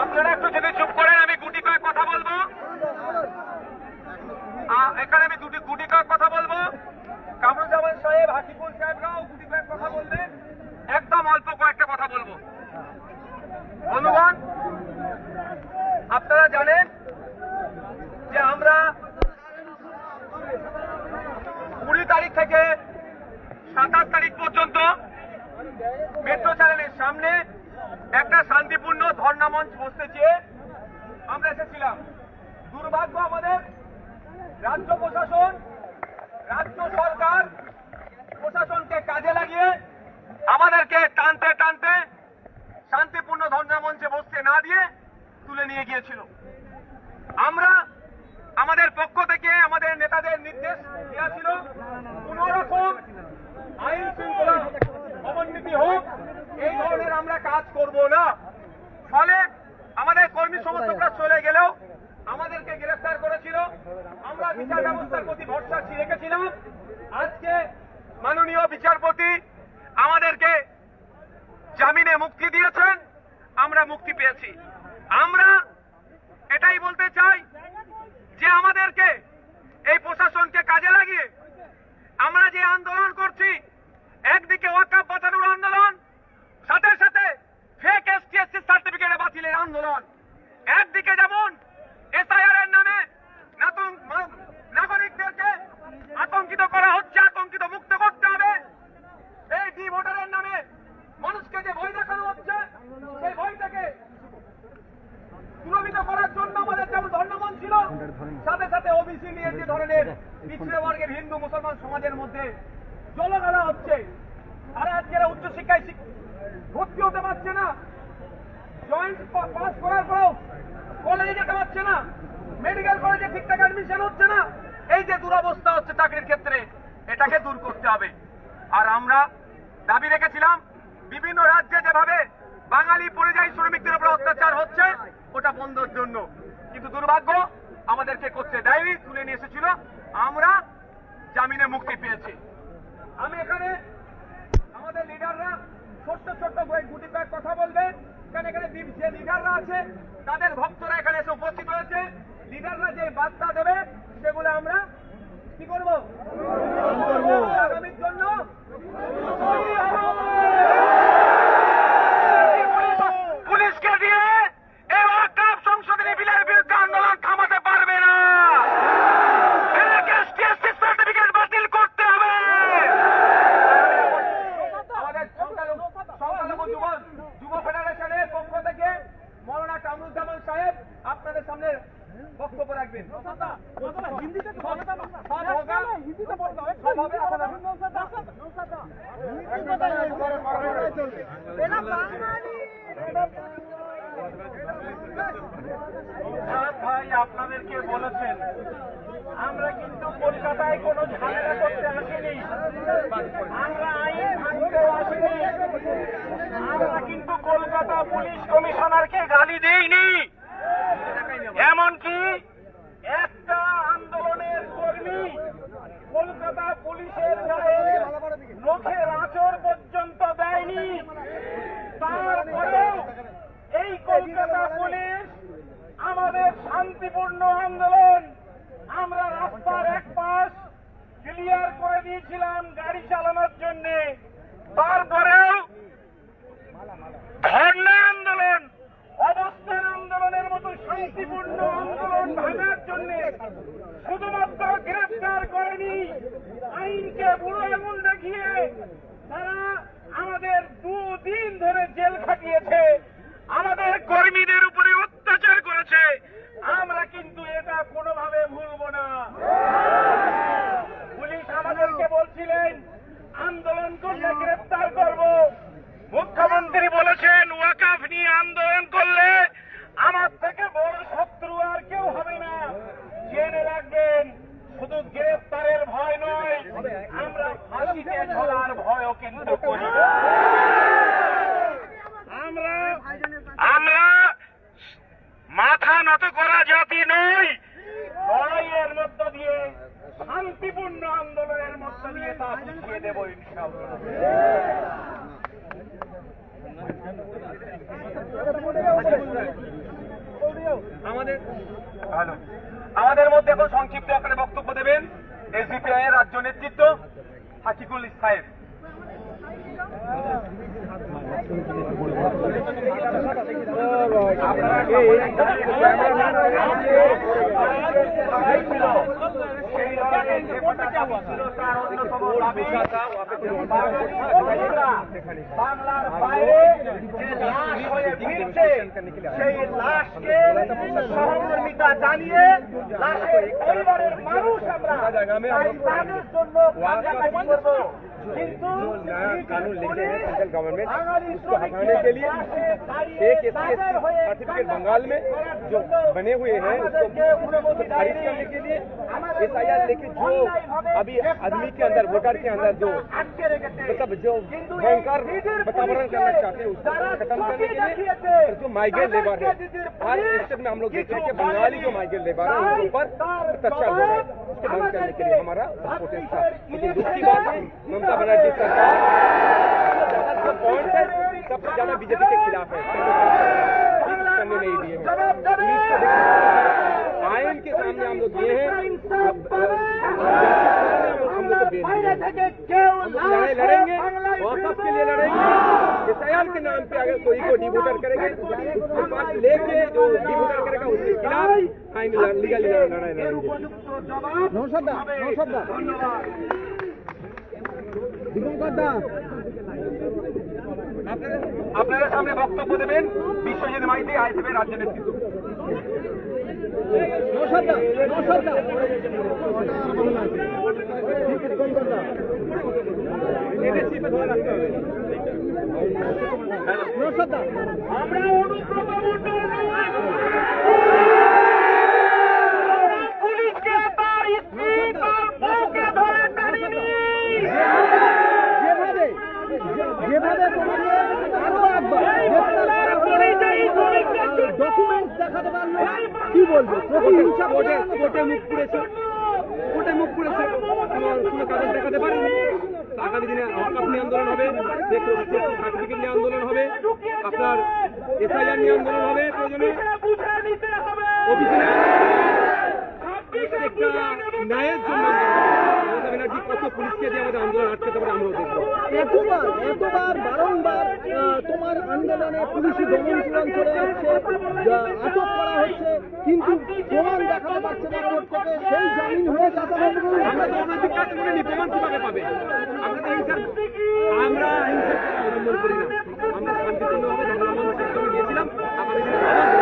আপনারা একটু যদি চুপ করেন, আমি গুটি কয়েক কথা বলব। এখানে আমি দুটি গুটি কয়েক কথা বলব। কামরুজ্জামান সাহেব হাকিবুল সাহেবরাও গুটি কয়েক কথা বলবেন। একদম অল্প কয়েকটা কথা বলব। বন্ধুগণ, আপনারা জানেন যে আমরা কুড়ি তারিখ থেকে সাতাশ তারিখ পর্যন্ত মেট্রো চ্যানেলের সামনে একটা শান্তিপূর্ণ ধর্ণা মঞ্চ বসতে চেয়ে আমরা এসেছিলাম। দুর্ভাগ্য আমাদের, রাজ্য প্রশাসন, রাজ্য সরকার প্রশাসনকে কাজে লাগিয়ে আমাদেরকে টানতে টানতে শান্তিপূর্ণ ধর্ণা মঞ্চে বসতে না দিয়ে তুলে নিয়ে গিয়েছিল। আমরা আমাদের পক্ষ থেকে, আমাদের নেতাদের নির্দেশ দেওয়া ছিল কোন রকম আইন শৃঙ্খলা অবনতি হোক এই ধরনের আমরা কাজ করব না ফলে আমাদের কর্মী সমর্থকরা চলে গেলেও আমাদেরকে গ্রেফতার করেছিল আমরা বিচার ব্যবস্থার প্রতি ভরসা রেখেছিলাম আজকে মাননীয় বিচারপতি আমাদেরকে জামিনে মুক্তি দিয়েছেন আমরা মুক্তি পেয়েছি আমরা এটাই বলতে চাই যে আমাদেরকে এই প্রশাসনকে কাজে লাগিয়ে আমরা যে আন্দোলন করছি, একদিকে ওয়াকাপ বাঁচানোর আন্দোলন, সাথে সাথে ফেক এসটিএসসি সার্টিফিকেট বাতিলের আন্দোলন। একদিকে যেমন এসআইআর এর নামে নাগরিকদেরকে আতঙ্কিত করা হচ্ছে, আতঙ্কিত মুক্ত করতে হবে, এই ডি ভোটারের নামে মানুষকে যে ভয় দেখানো হচ্ছে সেই ভয়টাকে দূরীভূত করার জন্য আমাদের যেমন ধর্মমন ছিল সাথে সাথে ওবিসি নিয়ে যে ধরনের পিছিয়ে বর্গের হিন্দু মুসলমান সমাজের মধ্যে জলগালা হচ্ছে। আর আজকের উচ্চশিক্ষায় ভর্তি হতে পারছে না। জয়েন্ট পাস করার পরেও কলেজে যেতে পারছে না। মেডিকেল কলেজে ঠিকঠাক অ্যাডমিশন হচ্ছে না। এই যে দুরবস্থা হচ্ছে চাকরির ক্ষেত্রে, এটাকে দূর করতে হবে। আর আমরা দাবি রেখেছিলাম, বিভিন্ন রাজ্যে যেভাবে বাঙালি পরিযায়ী শ্রমিকদের উপর অত্যাচার হচ্ছে, ওটা বন্ধের জন্য। কিন্তু দুর্ভাগ্য আমাদেরকে করতে দেয়নি, তুলে নিয়ে এসেছিল। আমরা জামিনে মুক্তি পেয়েছি। আমি এখানে আমাদের লিডাররা ছোট্ট ছোট্ট বই গুটি কয়েক কথা বলবে। এখানে এখানে যে লিডাররা আছে, তাদের ভক্তরা এখানে এসে উপস্থিত হয়েছে। লিডাররা যে বার্তা দেবে, সেগুলো আমরা কি করব আগামীর জন্য তৈরি হব। পুলিশকে দিয়ে এই ওয়াকাব সংশোধনী বিলের বিরুদ্ধে আন্দোলন থামাতে পারবে না সার্টিফিকেট বাতিল করতে হবে আমাদের সংখ্যালঘু সংখ্যালঘু যুব যুব ফেডারেশনের পক্ষ থেকে মৌলানা কামরুজ্জামান সাহেব আপনাদের সামনে বক্তব্য রাখবেন সব হোগা, সব হবে, ভাই আপনাদেরকে বলেছেন। আমরা কিন্তু কলকাতায় কোনো ঝামেলা করতে আসিনি আমরা আইন ভাঙতে আসিনি আমরা কিন্তু কলকাতা পুলিশ কমিশনারকে গালি দেইনি এমনকি একটা আন্দোলনের কর্মী কলকাতা পুলিশের গায়ে নখের আচর পর্যন্ত দেয়নি তারপরেও এই কলকাতা পুলিশ আমাদের শান্তিপূর্ণ আন্দোলন আমরা রাস্তার এক পাশ ক্লিয়ার করে দিয়েছিলাম গাড়ি চালানোর জন্য তারপরেও ধর্ণা আন্দোলন অবস্থান আন্দোলনের মতো শান্তিপূর্ণ আন্দোলন ভাঙার জন্য শুধুমাত্র গ্রেফতার করেনি আইনকে বুড়ো আঙুল দেখিয়ে তারা আমাদের দুদিন ধরে জেল খাটিয়েছে আমাদের কর্মীদের উপরে অত্যাচার করেছে আমরা কিন্তু এটা কোনোভাবে ভুলব না পুলিশ আমাদেরকে বলছিলেন আন্দোলন করলে গ্রেফতার করব মুখ্যমন্ত্রী বলেছেন ওয়াকাফ নিয়ে আন্দোলন করলে আমার থেকে বড় শত্রু আর কেউ হবে না জেনে রাখবেন শুধু গ্রেফতারের ভয় নয় আমরা ঝোলার ভয়ও কিন্তু করি আমরা আমরা মাথা নত করা জাতি নই। লড়াইয়ের মধ্য দিয়ে, শান্তিপূর্ণ আন্দোলনের মধ্য দিয়ে তা বুঝিয়ে দেব ইনশাআল্লাহ। আমাদের আমাদের মধ্যে এখন সংক্ষিপ্ত আকারে বক্তব্য দেবেন। এসডিপিআই এর রাজ্য নেতৃত্ব হাকিকুল সাহেব। সেই বাংলার বাইরে যে লাশ হয়ে ফিরছে সেই লাশকে সহমর্মিতা জানিয়ে লাশের পরিবারের মানুষ আমরা তাই তাদের জন্য কান্নাকাটি করব কিন্তু कानून लेके है सेंट्रल गवर्नमेंट বাঙালি उसको हटाने के लिए एक एस सर्टिफिकेट बंगाल में जो बने हुए हैं उसको खरीद करने के लिए एफ़ आई आर लेके जो अभी आदमी के अंदर वोटर के अंदर जो मतलब जो भयंकर वातावरण करना चाहते हैं उसको खत्म करने के लिए तो जो माइग्रेंट लेबर है हर स्टेट में हम लोग देख रहे हैं कि बंगाली जो माइग्रेंट लेबर है उनके ऊपर चर्चा अच्छा हो रहा है उसको करने के लिए हमारा तो सपोर्टेंस था बात है ममता बनर्जी सरकार कौन है सबसे ज़्यादा बीजेपी के खिलाफ है। करने नहीं दिए हैं पुलिस को देखिए, आयन के सामने हम लोग दिए हैं अब, हम लोग को बेच दिए हैं। থেকে কেউ लड़ाई लड़ेंगे वापस के लिए लड़ेंगे एसआईआर के नाम पे अगर कोई को डिवोटर करेंगे उसके पास लेके जो डिवोटर करेगा उसके खिलाफ आइन लीगली लड़ाई लड़ेंगे উপযুক্ত জবাব হবে। ধন্যবাদ আপনাদের সামনে বক্তব্য দেবেন বিশ্বজিৎ মাইতি আইসিবি রাজ্য নেতৃত্ব আমরা অনুব্রত মণ্ডল নয়। পুলিশকে তার যেভাবে যেভাবে আরও একবার ডকুমেন্টস দেখাতে পারল কি বলব? মুখ পুড়েছে। কোর্টে মুখ পুড়েছে। কোনো কাগজ দেখাতে পারেনি। আগামী দিনে অকাপ নিয়ে আন্দোলন হবে। সার্টিফিকেট নিয়ে আন্দোলন হবে। আপনার এসআইআর নিয়ে আন্দোলন হবে প্রয়োজনে। অফিসে ন্যায়ের জন্য ব্যানার্জি কত পুলিশকে দিয়ে আমাদের আন্দোলন আটকাতে পারে আমরাও দেখব। এতবার এতবার বারংবার তোমার আন্দোলনে পুলিশি দমন পীড়ন চলে যাচ্ছে যা আটক করা হচ্ছে কিন্তু প্রমাণ দেখাতে পারছে না কোর্ট থেকে সেই জামিন হয়ে চাচাবাবু আমরা তো অনৈতিক কাজ করিনি প্রমাণ কীভাবে পাবে? আমরা তো হিংসার আমরা হিংসার অবলম্বন করি না আমরা শান্তিপূর্ণভাবে ধর্মমঞ্চ সিস্টেমে গিয়েছিলাম আগামী দিনে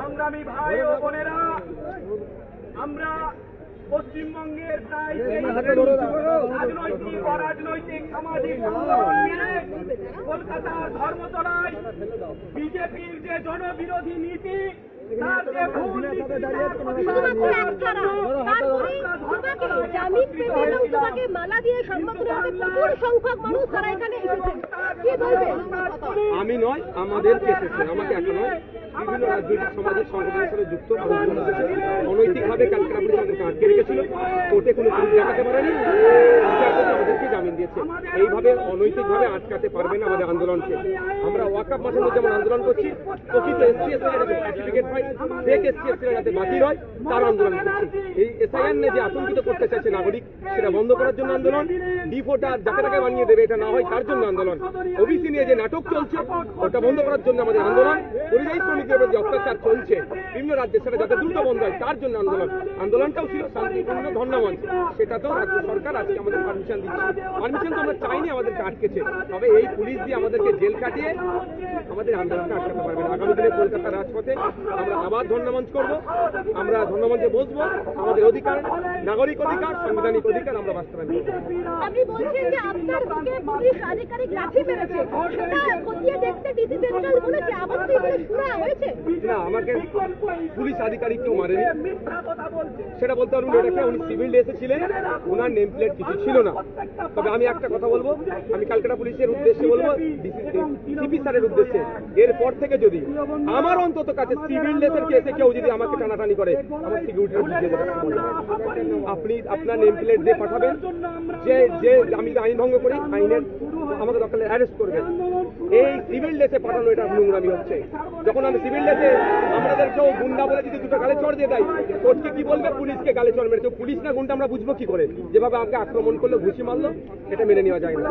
সংগ্রামী ভাই ও বোনেরা আমরা পশ্চিমবঙ্গের প্রায় রাজনৈতিক অরাজনৈতিক সামাজিক সংগঠন মিলে কলকাতার ধর্মতলায় বিজেপির যে জনবিরোধী নীতি এসেছেন আমি নয়, আমাদের কেসেছে আমাকে একা বিভিন্ন রাজনৈতিক সামাজিক সংগঠনের সাথে যুক্ত এসেছে অনৈতিকভাবে কালকে পুলিশ আমাদেরকে আটকে রেখেছিল। কোর্টে কোনো প্রুফ দেখাতে পারেনি। আমাদেরকে জামিন দিয়েছে। এইভাবে অনৈতিক অনৈতিকভাবে আটকাতে পারবে না আমাদের আন্দোলনকে। আমরা ওয়াকাপ মাসের মধ্যে যেমন আন্দোলন করছি, প্রকৃত এসসি সার্টিফিকেট সেটা সেটা শান্তিপূর্ণ ধর্ণামঞ্চ সেটাতেও রাজ্য সরকার আজকে আমাদের তো চাইনি আমাদেরকে আটকেছে। তবে এই পুলিশ দিয়ে আমাদেরকে জেল কাটিয়ে আমাদের আন্দোলনটা আটকাতে পারবে আগামী দিনে কলকাতার রাজপথে আমরা আবার ধর্ণামঞ্চ করব। আমরা ধর্ণামঞ্চে বসবো। আমাদের অধিকার নাগরিক অধিকার সাংবিধানিক অধিকার আমরা বাস্তবায়ন আপনি বলছেন যে আপনার বুকে পুলিশ আধিকারিক লাঠি মেরেছে। সেটা খতিয়ে দেখতে ডিসি সেন্ট্রাল বলেছে আবার তো এগুলো শোনা হয়েছে? হয়েছে না আমাকে পুলিশ আধিকারিক কেউ মারেনি। সেটা বলতে পারব ওটাকে উনি সিভিল ড্রেসে ছিলেন ওনার নেম প্লেট কিছু ছিল না। তবে আমি একটা কথা বলব আমি ক্যালকাটা পুলিশের উদ্দেশ্যে বলব সিপি স্যারের উদ্দেশ্যে। এরপর থেকে যদি আমার অন্তত কাছে সিভিল ড্রেসের কেসে কেউ যদি আমাকে টানাটানি করে আমার সিকিউরিটি আপনি আপনার নেম প্লেট দিয়ে পাঠাবেন যে যে আমি আইন ভঙ্গ করি আইনের আমাকে দরকার অ্যারেস্ট করবেন। এই সিভিল ড্রেসে পাঠানো এটা নোংরামি হচ্ছে। যখন আমি সিভিল ড্রেসে আমাদের কেউ গুন্ডা বলে যদি দুটো গালে চড় দিয়ে দেয় কোর্টকে কি বলবে? পুলিশকে গালে চড় মেরেছে। পুলিশ না গুন্ডা আমরা বুঝব কি করে? যেভাবে আমাকে আক্রমণ করল ঘুষি মারলো এটা মেনে নেওয়া যায় না।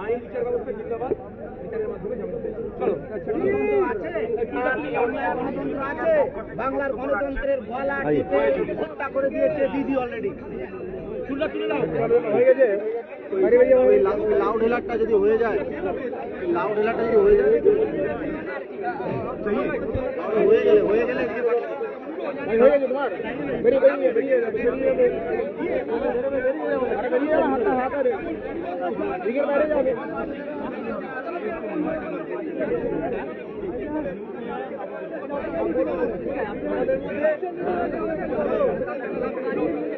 আইন বিচার ব্যবস্থা জিন্দাবাদ বিচারের মাধ্যমে চলো বাংলার গণতন্ত্রের গলা টিপে হত্যা করে দিয়েছে দিদি অলরেডি হয়ে গেছে ওই লাউড হেলারটা যদি হয়ে যায় লাউড হেলারটা যদি হয়ে যায় হয়ে গেলে হয়ে গেলে হয়ে গেছে তোমার বেরিয়ে বেরিয়ে বেরিয়ে বেরিয়ে বেরিয়ে হাতে হাতে দিকের বাইরে যাবে হয়ে গেছে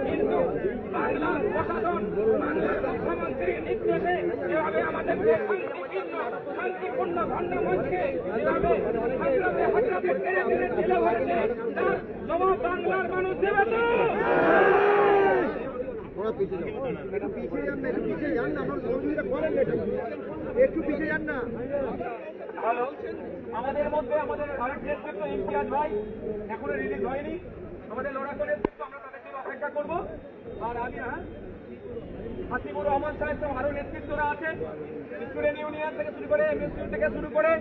হয়ে গেছে এর হয়ে গেছে আরে দূর থেকে চলা আর আবার আমি খাওয়া দাওয়া শ্রমিকদের উপরে অত্যাচার চলছে তার প্রতিবাদে কিন্তু বাংলার প্রশাসন বাংলার মুখ্যমন্ত্রীর নির্দেশে যেভাবে আমাদেরকে শান্তিপূর্ণ শান্তিপূর্ণ ধর্ণা মঞ্চে যেভাবে হাজরাতে হাজরাতে টেনে টেনে ঠেলে হয়েছে তার জবাব বাংলার মানুষ দেবে তো थोड़ा पीछे जाओ पीछे जान ना पीछे जान ना हमारे सहयोगिता करें लेकिन একটু পিছিয়ে যান না হ্যালো আমাদের মধ্যে আমাদের আরেক নেতৃত্ব ইমতিয়াজ ভাই এখনো রিলিজ হয়নি আমাদের লড়াকু অপেক্ষা করব। আর আমি হ্যাঁ হাসিবুর রহমান সাহেব সব আরও নেতৃত্বরা আছে। স্টুডেন্ট ইউনিয়ন থেকে শুরু করে এমএসইউ থেকে শুরু করে।